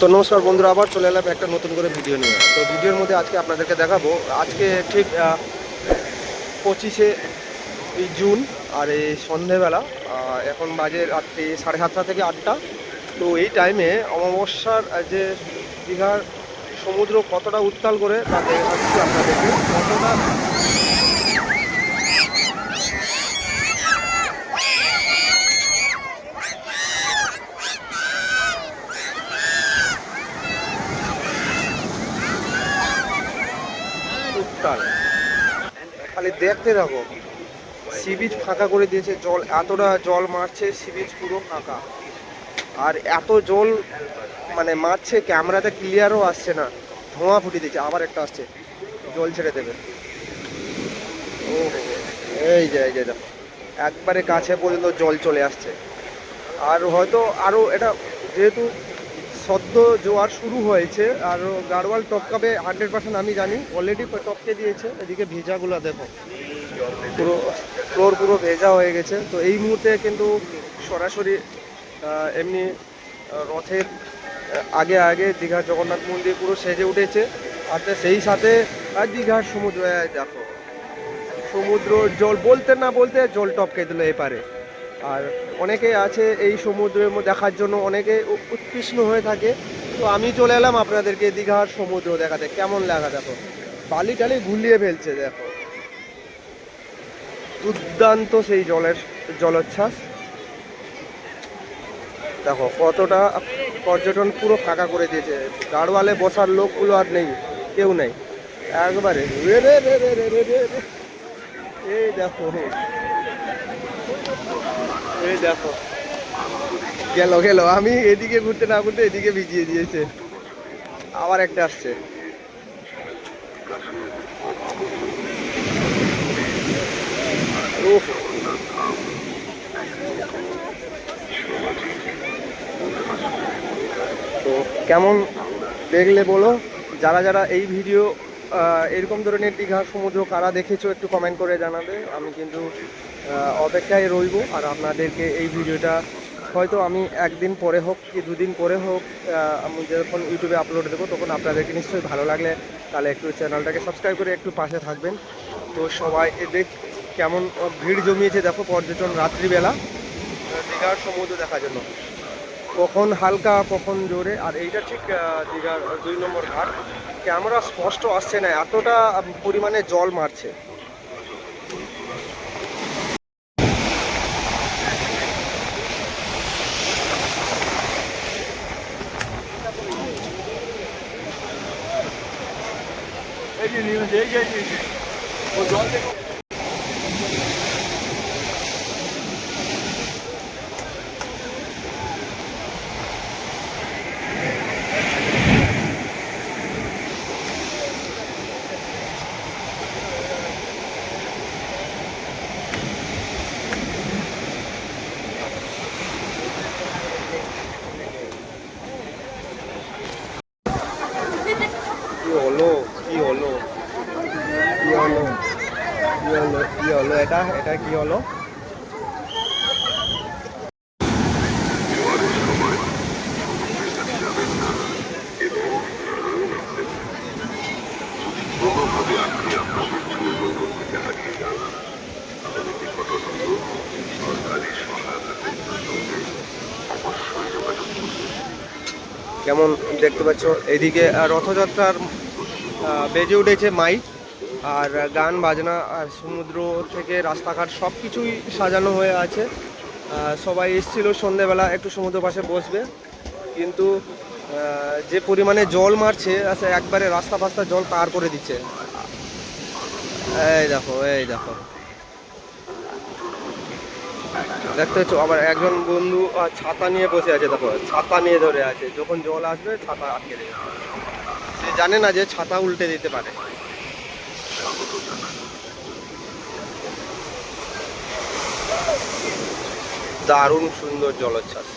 তো নমস্কার বন্ধুরা, আবার চলে এলাম একটা নতুন করে ভিডিও নিয়ে। তো ভিডিওর মধ্যে আজকে আপনাদেরকে দেখাবো, আজকে ঠিক পঁচিশে জুন, আর এই সন্ধেবেলা এখন বাজে রাত্রি সাড়ে সাতটা থেকে আটটা। তো এই টাইমে অমাবস্যার যে দীঘার সমুদ্র কতটা উত্তাল করে, তা দেখাচ্ছি আপনাদেরকে। কতটা উত্তাল খালি দেখতে থাকো। সি বিচ ফাঁকা করে দিয়েছে জল এতটা জল মারছে সি বিচ পুরো ফাঁকা। আর এত জল মানে মারছে ক্যামেরাতে ক্লিয়ারও আসছে না। ধোঁয়া ফুটিয়ে দিচ্ছে আবার একটা আসছে। জল ছেড়ে দেবে। ও এই যে এই যে। একবারে কাছে পর্যন্ত জল চলে আসছে। আর হয়তো আরও এটা যেহেতু সদ্য জোয়ার শুরু হয়েছে আর গাড়োয়াল টপকাবে হান্ড্রেড পার্সেন্ট আমি জানি। অলরেডি টপকে দিয়েছে, এদিকে ভেজাগুলো দেখো। পুরো ফ্লোর পুরো ভেজা হয়ে গেছে। তো এই মুহূর্তে কিন্তু সরাসরি এমনি রথের আগে আগে দীঘার জগন্নাথ মন্দির পুরো সেজে উঠেছে। আর সেই সাথে, আর দীঘার সমুদ্র দেখো। সমুদ্র জল, বলতে না বলতে জল টপকে দিল এপারে। আর অনেকে আছে এই সমুদ্রের দেখার জন্য অনেকে উৎকৃষ্ণ হয়ে থাকে তো আমি চলে এলাম আপনাদেরকে দীঘার সমুদ্র দেখাতে কেমন লাগা দেখো বালি টালি ঘুলিয়ে ফেলছে দেখো দুর্দান্ত সেই জলের জলোচ্ছ্বাস দেখো কতটা পর্যটন পুরো ফাঁকা করে দিয়েছে গাড়োয়ালে বসার লোকগুলো আর নেই কেউ নেই একবারে এই দেখো এই দেখো। গেল গেল। আমি এদিকে ঘুরতে না ঘুরতে এদিকে ভিজিয়ে দিয়েছে। আবার একটা আসছে। তো কেমন দেখলে বলো? যারা যারা এই ভিডিও এরকম ধরনের দীঘা, সমুদ্র কারা দেখেছ একটু কমেন্ট করে জানাবে। আমি কিন্তু অপেক্ষায় রইব আর আপনাদেরকে এই ভিডিওটা হয়তো আমি একদিন পরে হোক কি দুদিন পরে হোক আমি যখন ইউটিউবে আপলোড দেবো তখন আপনাদেরকে নিশ্চয়ই ভালো লাগলে তাহলে একটু চ্যানেলটাকে সাবস্ক্রাইব করে একটু পাশে থাকবেন। তো সবাই দেখ কেমন ভিড় জমিয়েছে দেখো পর্যটন রাত্রিবেলা দীঘার সমুদ্র দেখার জন্য। কখন হালকা, কখন জোরে, আর এইটা ঠিক দীঘার দুই নম্বর ঘাট। ক্যামেরা স্পষ্ট আসছে না, এতটা পরিমাণে জল মারছে। చేసి నేను చేసి ఒక এটা এটা কি হলো? কেমন দেখতে পাচ্ছ? এদিকে রথযাত্রার বেজে উঠেছে মাইক আর গান, বাজনা আর সমুদ্র থেকে রাস্তাঘাট সব কিছুই সাজানো হয়ে আছে। সবাই এসেছিল সন্ধেবেলা, একটু সমুদ্র পাশে বসবে। কিন্তু যে পরিমাণে জল মারছে একবারে রাস্তা ফাস্তা জল পার করে দিচ্ছে। এই দেখো এই দেখো। দেখতে পাচ্ছ, আবার একজন বন্ধু ছাতা নিয়ে বসে আছে, দেখো, ছাতা নিয়ে ধরে আছে। যখন জল আসবে, ছাতা আটকে দেবে। সে জানে না যে ছাতা উল্টে দিতে পারে। দারুণ সুন্দর জলোচ্ছ্বাস।